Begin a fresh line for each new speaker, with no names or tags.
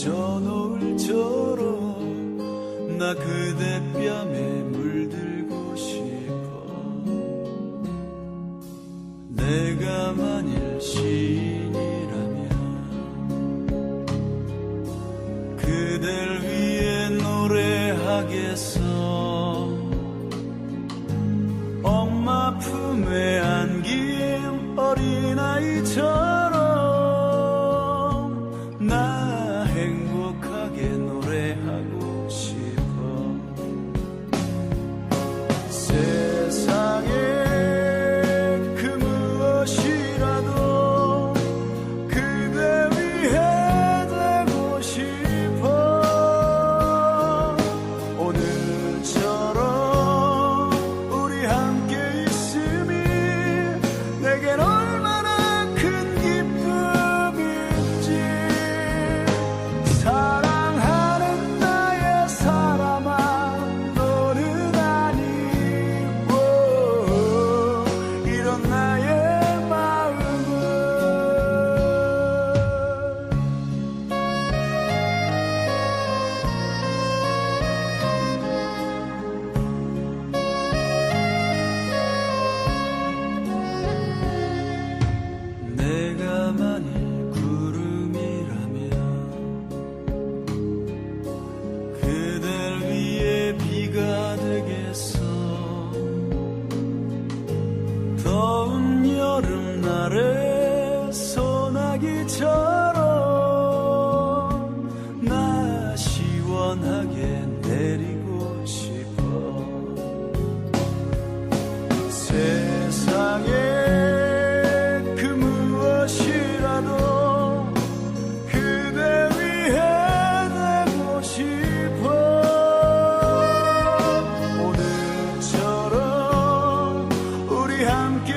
저 노을처럼 나 그대 뺨에 물들고 싶어. 내가 만일 시인이라면 그댈 위해 노래하겠어. 엄마 품에 안긴 어린 편하게 내리고 싶어. 세상에 그 무엇이라도 그대 위해 되고 싶어. 오늘처럼 우리 함께